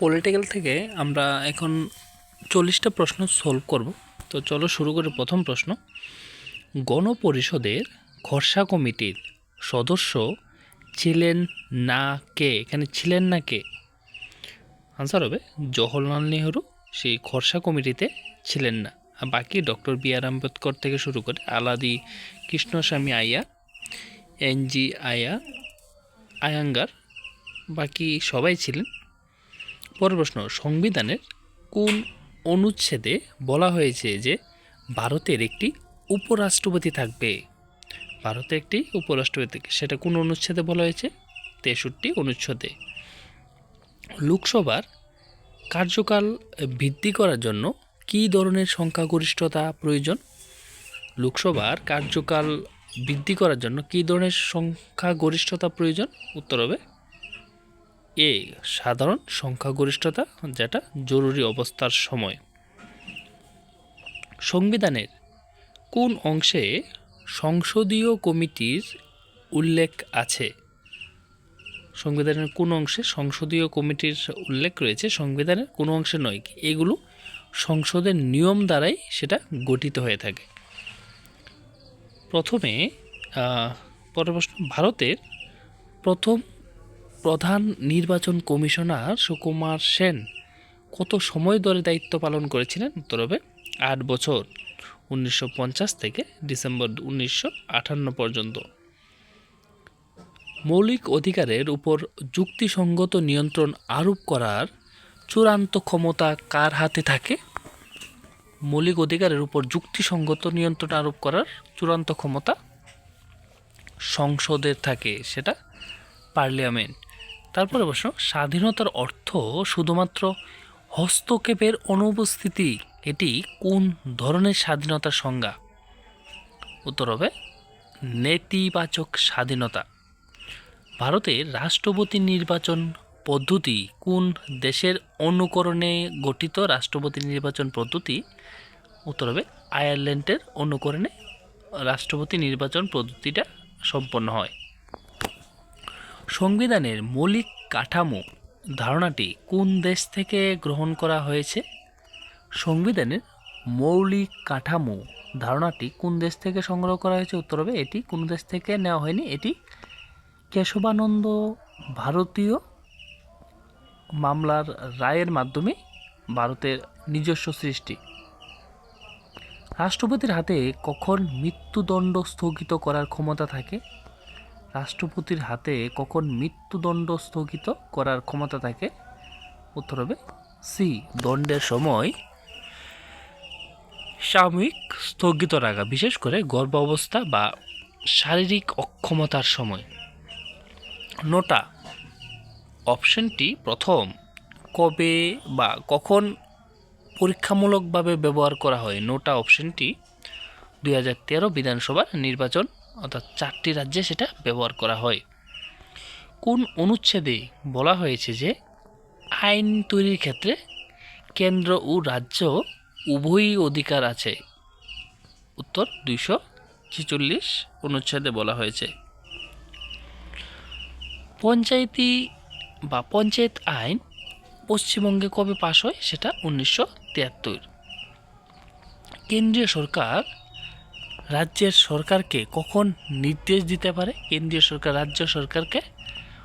Political থেকে আমরা এখন চল্লিশটা প্রশ্ন সলভ করব। তো চলো শুরু করি প্রথম প্রশ্ন। গণপরিষদের খরসা কমিটির সদস্য ছিলেন না কে? এখানে ছিলেন না কে? আনসার হবে জওহরলাল নেহরু, সেই খরসা কমিটিতে ছিলেন না। আর বাকি ডক্টর বি আর আম্বেদকর থেকে শুরু করে আলাদি কৃষ্ণস্বামী আইয়া এনজি আয়া আয়াঙ্গার, বাকি সবাই ছিলেন পরের প্রশ্ন, সংবিধানের কোন অনুচ্ছেদে বলা হয়েছে যে ভারতের একটি উপরাষ্ট্রপতি থাকবে? ভারতে একটি উপরাষ্ট্রপতি। সেটা কোন অনুচ্ছেদে বলা হয়েছে? তেষট্টি অনুচ্ছেদে। লোকসভার কার্যকাল বৃদ্ধি করার জন্য কী ধরনের সংখ্যাগরিষ্ঠতা প্রয়োজন? লোকসভার কার্যকাল বৃদ্ধি করার জন্য কী ধরনের সংখ্যাগরিষ্ঠতা প্রয়োজন? উত্তর হবে এ সাধারণ সংখ্যাগরিষ্ঠতা যেটা জরুরি অবস্থার সময়। সংবিধানের কোন অংশে সংসদীয় কমিটির উল্লেখ আছে? সংবিধানের কোন অংশে সংসদীয় কমিটির উল্লেখ রয়েছে? সংবিধানের কোনো অংশে নয়। এগুলো সংসদের নিয়ম দ্বারাই সেটা গঠিত হয়ে থাকে। প্রথমে পরের প্রশ্ন, ভারতের প্রথম প্রধান নির্বাচন কমিশনার সুকুমার সেন কত সময় ধরে দায়িত্ব পালন করেছিলেন উত্তর হবে? আট বছর, উনিশশো পঞ্চাশ থেকে ডিসেম্বর উনিশশো আটান্ন পর্যন্ত। মৌলিক অধিকারের উপর যুক্তিসঙ্গত নিয়ন্ত্রণ আরোপ করার চূড়ান্ত ক্ষমতা কার হাতে থাকে? মৌলিক অধিকারের উপর যুক্তিসঙ্গত নিয়ন্ত্রণ আরোপ করার চূড়ান্ত ক্ষমতা সংসদের থাকে, সেটা পার্লিয়ামেন্ট। তারপরে প্রশ্ন, স্বাধীনতার অর্থ শুধুমাত্র হস্তক্ষেপের অনুপস্থিতি? এটি কোন ধরনের স্বাধীনতার সংজ্ঞা? উত্তর হবে, নেতিবাচক স্বাধীনতা। ভারতের রাষ্ট্রপতি নির্বাচন পদ্ধতি কোন দেশের অনুকরণে গঠিত রাষ্ট্রপতি নির্বাচন পদ্ধতি? উত্তর হবে, আয়ারল্যান্ডের অনুকরণে রাষ্ট্রপতি নির্বাচন পদ্ধতিটা সম্পন্ন হয়। সংবিধানের মৌলিক কাঠামো ধারণাটি কোন দেশ থেকে গ্রহণ করা হয়েছে? সংবিধানের মৌলিক কাঠামো ধারণাটি কোন দেশ থেকে সংগ্রহ করা হয়েছে? উত্তর হবে এটি কোন দেশ থেকে নেওয়া হয়নি। এটি কেশবানন্দ ভারতীয় মামলার রায়ের মাধ্যমে ভারতের নিজস্ব সৃষ্টি। রাষ্ট্রপতির হাতে কখন মৃত্যুদণ্ড স্থগিত করার ক্ষমতা থাকে? রাষ্ট্রপতির হাতে কখন মৃত্যুদণ্ড স্থগিত করার ক্ষমতা থাকে? উত্তর হবে সি দণ্ডের সময় সাময়িক স্থগিত রাখা, বিশেষ করে গর্ভাবস্থা বা শারীরিক অক্ষমতার সময়। নোটা, অপশনটি প্রথম, কবে বা কখন পরীক্ষামূলকভাবে ব্যবহার করা হয়? নোটা, অপশনটি দুই হাজার তেরো বিধানসভা নির্বাচন অর্থাৎ চারটি রাজ্যে সেটা ব্যবহার করা হয়। কোন অনুচ্ছেদে বলা হয়েছে যে আইন তৈরির ক্ষেত্রে কেন্দ্র ও রাজ্য উভয়ই অধিকার আছে? উত্তর দুইশো ছেচল্লিশ অনুচ্ছেদে বলা হয়েছে। পঞ্চায়েতি বা পঞ্চায়েত আইন পশ্চিমবঙ্গে কবে পাশ হয় সেটা উনিশশো তিয়াত্তর। কেন্দ্রীয় সরকার রাজ্যের সরকারকে কখন নির্দেশ দিতে পারে? কেন্দ্রীয় সরকার, রাজ্য সরকারকে?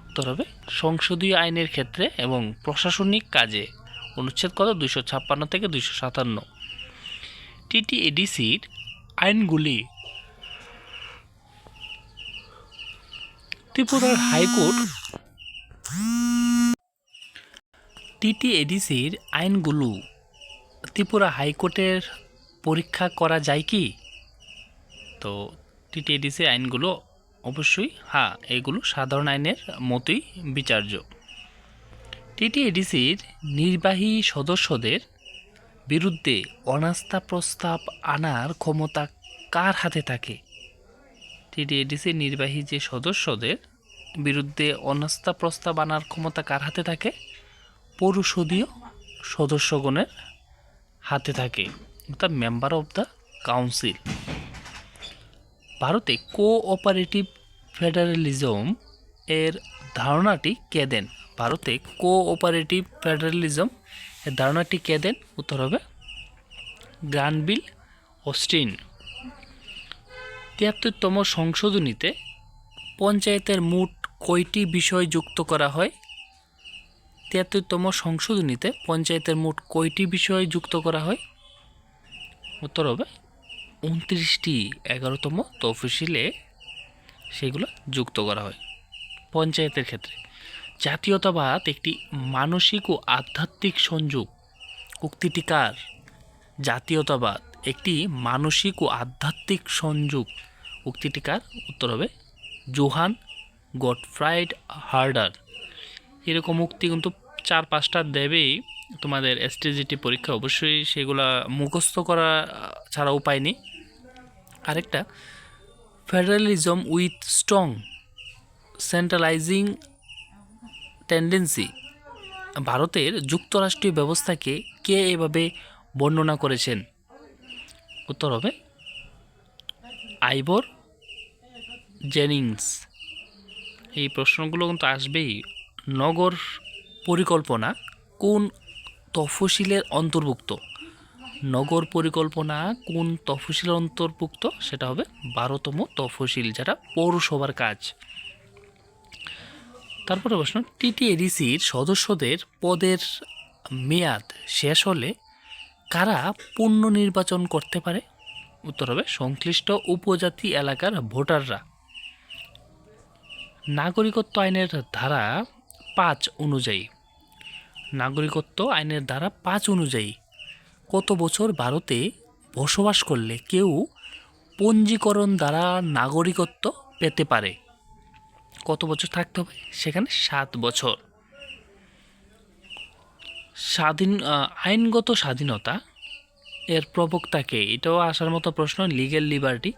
উত্তর হবে, সংসদীয় আইনের ক্ষেত্রে এবং প্রশাসনিক কাজে। অনুচ্ছেদ কত? দুইশো ছাপ্পান্ন থেকে দুইশো সাতান্ন। টিটিএডিসির আইনগুলি ত্রিপুরার হাইকোর্ট টিটিএডিসির আইনগুলো ত্রিপুরা হাইকোর্টের পরীক্ষা করা যায় কি? তো টিটিএডিসি আইনগুলো অবশ্যই হ্যাঁ এগুলো সাধারণ আইনের মতোই বিচার্য। টিটিএডিসির নির্বাহী সদস্যদের বিরুদ্ধে অনাস্থা প্রস্তাব আনার ক্ষমতা কার হাতে থাকে? টিটিএডিসির নির্বাহী যে সদস্যদের বিরুদ্ধে অনাস্থা প্রস্তাব আনার ক্ষমতা কার হাতে থাকে? পৌরসদীয় সদস্যগণের হাতে থাকে, অর্থাৎ মেম্বার অফ দ্য কাউন্সিল ভারতে কোঅপারেটিভ ফেডারেলিজম এর ধারণাটি কে দেন? ভারতে কোঅপারেটিভ ফেডারেলিজম এর ধারণাটি কে দেন? উত্তর হবে গ্রানবিল অস্টিন। তিয়াত্তরতম সংশোধনীতে পঞ্চায়েতের মোট কয়টি বিষয় যুক্ত করা হয়? তিয়াত্তরতম সংশোধনীতে পঞ্চায়েতের মোট কয়টি বিষয় যুক্ত করা হয়? উত্তর হবে উনত্রিশটি এগারোতম তফসিলে সেগুলো যুক্ত করা হয় পঞ্চায়েতের ক্ষেত্রে। জাতীয়তাবাদ একটি মানসিক ও আধ্যাত্মিক সংযোগ উক্তিটি কার জাতীয়তাবাদ একটি মানসিক ও আধ্যাত্মিক সংযোগ উক্তিটি কার উত্তর হবে জোহান গডফ্রাইড হার্ডার। এরকম উক্তি কিন্তু চার পাঁচটা দেবেই, তোমাদের এসটিজিটি পরীক্ষা অবশ্যই সেগুলা মুখস্থ করা ছাড়া উপায় নেই। আরেকটা federalism with strong centralising tendency ভারতের যুক্তরাষ্ট্রীয় ব্যবস্থাকে কে এভাবে বর্ণনা করেছেন? উত্তর হবে আইবর জেনিংস। এই প্রশ্নগুলো কিন্তু আসবেই। নগর পরিকল্পনা কোন তফসিলের অন্তর্ভুক্ত? নগর পরিকল্পনা কোন তফসিলের অন্তর্ভুক্ত? সেটা হবে বারোতম তফসিল, যেটা পৌরসভার কাজ। তারপরে প্রশ্ন, টিটিএডিসির সদস্যদের পদের মেয়াদ শেষ হলে কারা পুনর্নির্বাচন করতে পারে? উত্তর হবে, সংশ্লিষ্ট উপজাতি এলাকার ভোটাররা। নাগরিকত্ব আইনের ধারা পাঁচ অনুযায়ী। নাগরিকত্ব আইনের ধারা পাঁচ অনুযায়ী কত বছর ভারতে বসবাস করলে কেউ পঞ্জীকরণ দ্বারা নাগরিকত্ব পেতে পারে? কত বছর থাকতে হবে? সেখানে সাত বছর। স্বাধীন আইনগত স্বাধীনতা, এর প্রবক্তাকে, এটাও আসার মতো প্রশ্ন লিগেল লিবার্টি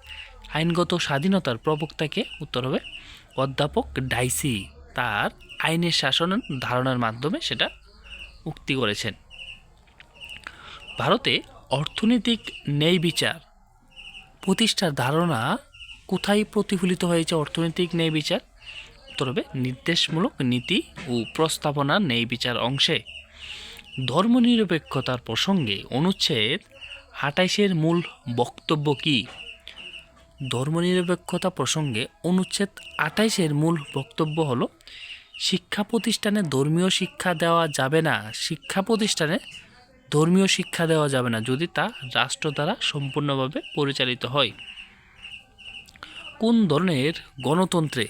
আইনগত স্বাধীনতার প্রবক্তাকে উত্তর হবে অধ্যাপক ডাইসি। তার আইনের শাসন ধারণার মাধ্যমে সেটা উক্তি করেছেন। ভারতে অর্থনৈতিক ন্যায় বিচার। প্রতিষ্ঠার ধারণা কোথায় প্রতিফলিত হয়েছে অর্থনৈতিক ন্যায় বিচার? তবে নির্দেশমূলক নীতি ও প্রস্তাবনা ন্যায় বিচার অংশে। ধর্মনিরপেক্ষতার প্রসঙ্গে অনুচ্ছেদ আটাইশের মূল বক্তব্য কী? ধর্মনিরপেক্ষতা প্রসঙ্গে অনুচ্ছেদ আটাইশের মূল বক্তব্য হলো, শিক্ষা প্রতিষ্ঠানে ধর্মীয় শিক্ষা দেওয়া যাবে না। শিক্ষা প্রতিষ্ঠানে ধর্মীয় শিক্ষা দেওয়া যাবে না যদি তা রাষ্ট্র দ্বারা সম্পূর্ণভাবে পরিচালিত হয়। কোন ধরনের গণতন্ত্রে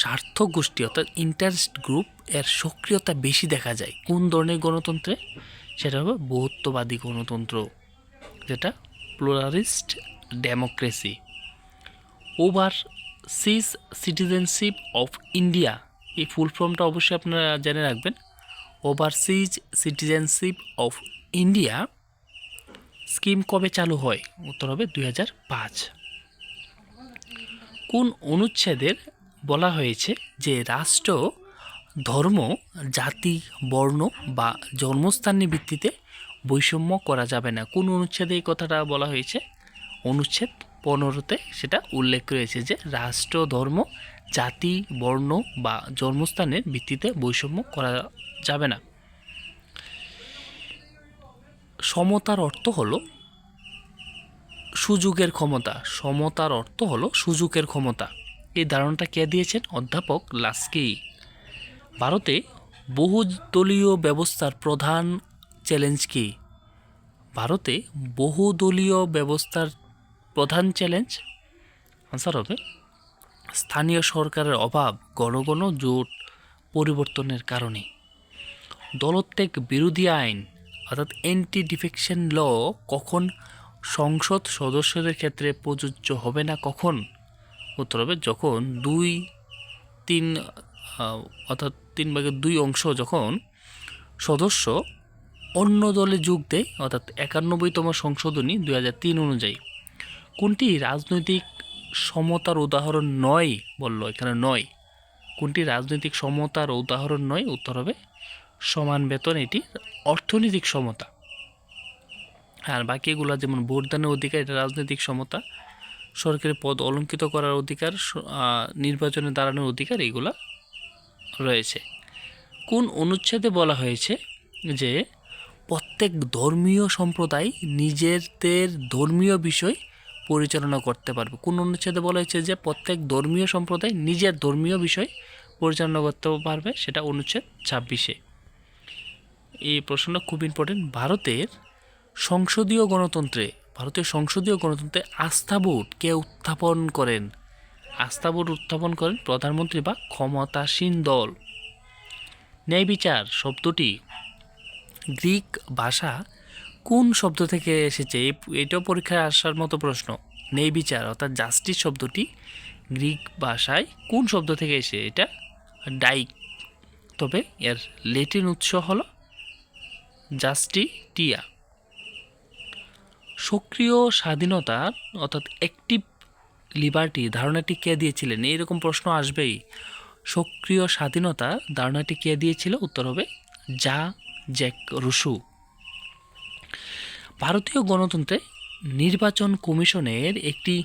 স্বার্থ গোষ্ঠী অর্থাৎ ইন্টারেস্ট গ্রুপ এর সক্রিয়তা বেশি দেখা যায়? কোন ধরনের গণতন্ত্রে? সেটা হবে বহুত্ববাদী গণতন্ত্র, যেটা pluralist democracy overseas citizenship of India এই ফুল ফর্মটা অবশ্যই আপনারা জেনে রাখবেন। Overseas citizenship of India scheme কবে চালু হয়? উত্তর হবে দুই কোন অনুচ্ছেদের বলা হয়েছে যে রাষ্ট্র, ধর্ম, জাতি, বর্ণ বা জন্মস্থানের ভিত্তিতে বৈষম্য করা যাবে না? কোন অনুচ্ছেদে এই কথাটা বলা হয়েছে? অনুচ্ছেদ পনেরোতে সেটা উল্লেখ রয়েছে যে রাষ্ট্র, ধর্ম, জাতি, বর্ণ বা জন্মস্থানের ভিত্তিতে বৈষম্য করা যাবে না। সমতার অর্থ হলো সুযোগের ক্ষমতা। সমতার অর্থ হলো সুযোগের ক্ষমতা। এই ধারণাটা কে দিয়েছেন? অধ্যাপক লাস্কি। ভারতে বহুদলীয় ব্যবস্থার প্রধান চ্যালেঞ্জ কি? ভারতে বহুদলীয় ব্যবস্থার প্রধান চ্যালেঞ্জ? আনসার হবে, স্থানীয় সরকারের অভাব ঘন জোট পরিবর্তনের কারণে। দলত্যাগ বিরোধী আইন, অর্থাৎ অ্যান্টি ডিফেকশন ল কখন সংসদ সদস্যদের ক্ষেত্রে প্রযোজ্য হবে না কখন? উত্তর হবে যখন দুই, তিন অর্থাৎ তিন ভাগের দুই অংশ যখন সদস্য অন্য দলে যোগ দেয়, অর্থাৎ একানব্বইতম সংশোধনী দুই হাজার তিন অনুযায়ী। কোনটি রাজনৈতিক সমতার উদাহরণ নয় বলল এখানে নয়। কোনটি রাজনৈতিক সমতার উদাহরণ নয়? উত্তর হবে সমান বেতন, এটি অর্থনৈতিক সমতা। আর বাকিগুলো যেমন ভোটদানের অধিকার, এটা রাজনৈতিক সমতা সরকারি পদ অলঙ্কিত করার অধিকার নির্বাচনে দাঁড়ানোর অধিকার এইগুলা রয়েছে। কোন অনুচ্ছেদে বলা হয়েছে যে প্রত্যেক ধর্মীয় সম্প্রদায় নিজেদের ধর্মীয় বিষয় পরিচালনা করতে পারবে? কোন অনুচ্ছেদে বলা হয়েছে যে প্রত্যেক ধর্মীয় সম্প্রদায় নিজের ধর্মীয় বিষয় পরিচালনা করতে পারবে? সেটা অনুচ্ছেদ ছাব্বিশে। এই প্রশ্নটা খুব ইম্পর্টেন্ট ভারতের সংসদীয় গণতন্ত্রে, ভারতের সংসদীয় গণতন্ত্রে আস্থা ভোট কে উত্থাপন করেন? আস্থা ভোট উত্থাপন করেন প্রধানমন্ত্রী বা ক্ষমতাসীন দল। ন্যায় বিচার শব্দটি গ্রিক ভাষা কোন শব্দ থেকে এসেছে? এটাও পরীক্ষায় আসার মতো প্রশ্ন। ন্যায় বিচার অর্থাৎ জাস্টিস শব্দটি গ্রিক ভাষায় কোন শব্দ থেকে এসে? এটা ডাইক। তবে এর লেটিন উৎস হলো জাস্টিটিয়া সক্রিয় স্বাধীনতা, অর্থাৎ অ্যাক্টিভ লিবার্টি ধারণাটি কে দিয়েছিলেন? এইরকম প্রশ্ন আসবেই। সক্রিয় স্বাধীনতা ধারণাটি কে দিয়েছিল? উত্তর হবে যা জ্যাক রুসু ভারতীয় গণতন্ত্রে নির্বাচন কমিশনের একটি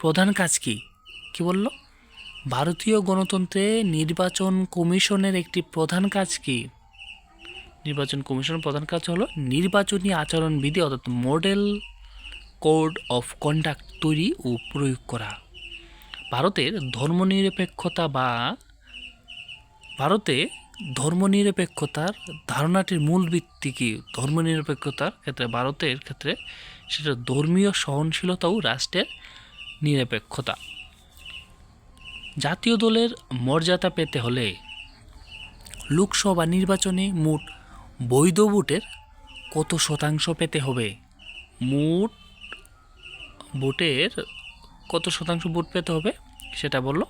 প্রধান কাজ কি? কি বলল? ভারতীয় গণতন্ত্রে নির্বাচন কমিশনের একটি প্রধান কাজ কি? নির্বাচন কমিশনের প্রধান কাজ হলো নির্বাচনী আচরণবিধি অর্থাৎ মডেল কোড অফ কন্ডাক্ট তৈরি ও প্রয়োগ করা। ভারতের ধর্মনিরপেক্ষতা বা ভারতে ধর্মনিরপেক্ষতার ধারণাটির মূল ভিত্তি কি? ধর্মনিরপেক্ষতার ক্ষেত্রে ভারতের ক্ষেত্রে সেটা ধর্মীয় সহনশীলতা ও রাষ্ট্রের নিরপেক্ষতা। জাতীয় দলের মর্যাদা পেতে হলে লোকসভা নির্বাচনে মোট বৈধ ভোটের কত শতাংশ পেতে হবে? মোট ভোটের কত শতাংশ ভোট পেতে হবে? সেটা বলল,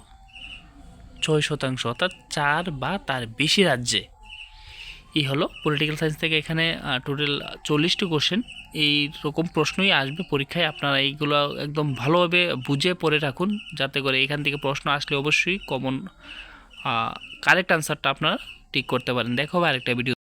ছয় শতাংশ, অর্থাৎ চার বা তার বেশি রাজ্যে। এই হলো পলিটিক্যাল সায়েন্স থেকে এখানে টোটাল চল্লিশটি কোশ্চেন এই রকম প্রশ্নই আসবে পরীক্ষায়। আপনারা এইগুলো একদম ভালোভাবে বুঝে পড়ে রাখুন, যাতে করে এখান থেকে প্রশ্ন আসলে অবশ্যই কমন কারেক্ট আনসারটা আপনারা ঠিক করতে পারেন। দেখো আরেকটা ভিডিও